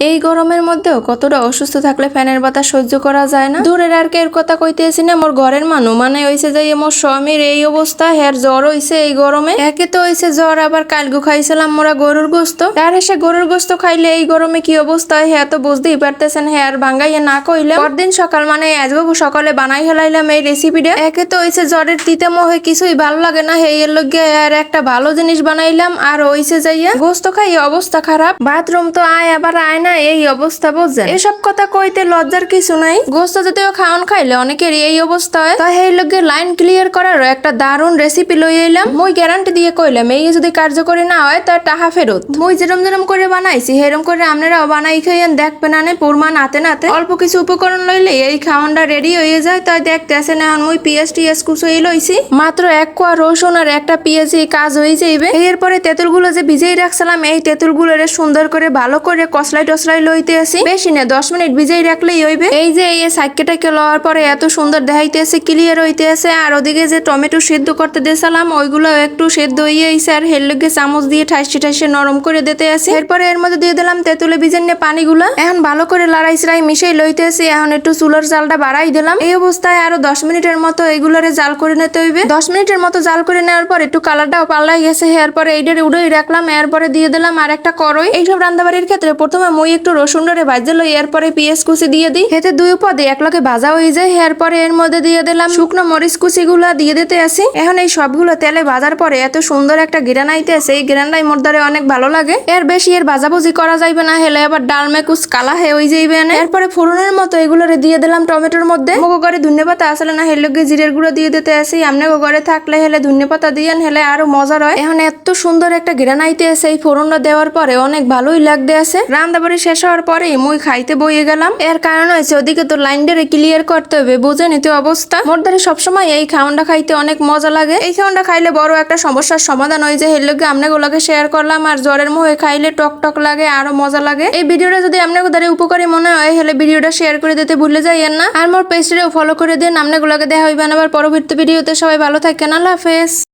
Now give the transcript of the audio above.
এই গরমের মধ্যেও কতটা অসুস্থ থাকলে ফ্যানের বাতাস সহ্য করা যায় না? দূরের আর এর কথা কইতেছি না, মোর ঘরের মানু। মানে হইছে যে, মোর স্বামীর এই অবস্থা, হের জ্বর হইছে এই গরমে। একে তো হইছে জ্বর, আবার কালগু খাইছিলাম মোরা গরুর গোস্ত। তার এসে গরুর গোস্ত খাইলে এই গরমে কি অবস্থা? হয় হ্যাঁ তো বুঝতেই পারতেছেন হ্যাঁ আর ভাঙ্গাইয়া না কইলে। পরদিন সকাল মানে আজকে সকালে বানাই হেলাইলাম এই রেসিপিটা একে তো হইছে জ্বরের তিতে মহে কিছুই ভালো লাগে না। হে এর লগে আর একটা ভালো জিনিস বানাইলাম, আর হইছে যাইয়া গোস্ত খাই অবস্থা খারাপ। বাথরুম তো আয়, আবার আয় না এই অবস্থা বুঝছেন এসব কথা কইতে লজ্জার কিছু নাই। গোস্ত জাতীয় খাওয়ান খাইলে অনেকের এই অবস্থা হয়। তাই এই লগে লাইন ক্লিয়ার করারও একটা দারুণ রেসিপি লই এলাম মুই গ্যারান্টি দিয়ে কইলাম, এই যদি কার্যকরী না হয়, তার টাকা ফেরত। মুই যেরম যেরম করে বানাইছি সেরম করে আপনারাও বানাই খাইয়েন। দেখবেন আনে পুরমা নাতে নাতে। অল্প কিছু উপকরণ লইলে এই খাওয়ানটা রেডি হয়ে যায়। তাই দেখতে আসেন এখন মুই পিএস টিএস কুচই লইছি। মাত্র এক কোয়া রসুন আর একটা পিঁয়াজি কাজ হয়ে যাইবে। এরপরে তেঁতুলগুলো যে ভিজেই রাখছিলাম, এই তেঁতুলগুলো সুন্দর করে ভালো করে কসলাই টসলাই লইতে আসি। বেশি না দশ মিনিট ভিজাই রাখলেই হইবে। এই যে এই সাইকেটাকে লওয়ার পরে এত সুন্দর দেখাইতে আছে ক্লিয়ার হইতে আছে আর ওদিকে যে টমেটো সিদ্ধ করতে দিয়েছিলাম ওইগুলো একটু সেদ্ধ হয়ে আইসে আর হের লগে চামচ দিয়ে ঠাইসে ঠাইসে নরম করে দিতে আসি। এরপরে এর মধ্যে দিয়ে দিলাম তেঁতুলে ভিজেন নিয়ে পানিগুলো। এখন ভালো করে লড়াই সরাই মিশাই লইতে আসি এখন একটু চুলার জালটা বাড়াই দিলাম। এই অবস্থায় আরও দশ মিনিটের মতো এগুলোরে জাল করে নিতে হইবে। দশ মিনিটের মতো জাল করে নেওয়ার পর একটু কালারটাও পাল্লাই গেছে এরপরে এইটারে উড়েই রাখলাম এরপরে দিয়ে দিলাম আর একটা করই। এইসব রান্নাবাড়ির ক্ষেত্রে প্রথমে মই একটু রসুন ডরে ভাজে লই, এরপরে পেঁয়াজ কুচি দিয়ে দিই। এতে দুই পদে এক লগে ভাজা হয়ে যায়, এরপরে এর মধ্যে দিয়ে দিলাম শুকনো মরিচ কুচি গুলা দিয়ে দিতে আসি এখন এই সবগুলো তেলে ভাজার পরে এত সুন্দর একটা গিরান আইতে আছে এই গিরানটাই মোর দ্বারে অনেক ভালো লাগে। এর বেশি এর ভাজাভুজি করা যাইবে না, হেলে আবার ডাল মেকুস কালা হয়ে হয়ে যাইবে না এরপরে ফোড়নের মতো এগুলোরে দিয়ে দিলাম টমেটোর মধ্যে। মগো ধনে পাতা আসলে না, হেলে জিরের গুঁড়ো দিয়ে দিতে আসি আমনে ঘরে থাকলে হেলে ধনে পাতা দিয়েন হেলে আরও মজার হয়। এখন এত সুন্দর একটা গিরান আইতে আছে এই ফোড়নটা দেওয়ার পরে অনেক ভালোই লাগতে আছে। রান্নাবাড়ি শেষ হওয়ার পরেই মুই খাইতে বইয়ে গেলাম। এর কারণ হয়েছে, ওদিকে তো লাইনটারে ক্লিয়ার করতে হবে, বুঝে নিতে অবস্থা। মোর দ্বারা সবসময় এই খাওয়ানটা খাইতে অনেক মজা লাগে। এই খাওয়ানটা খাইলে বড় একটা সমস্যার সমাধান হয়ে যায়। হেলকে আমনেগুলোকে শেয়ার করলাম, আর জ্বরের মুখে খাইলে টক টক লাগে, আরও মজা লাগে। এই ভিডিওটা যদি আপনাকে দ্বারা উপকারী মনে হয় হেলে ভিডিওটা শেয়ার করে দিতে ভুলে যাইয়েন না। আর মোর পেজটাও ফলো করে দিন। আমনেগুলোকে দেখা হইবেন আবার পরবর্তী ভিডিওতে। সবাই ভালো থাকেন, আল্লাহ হাফেজ।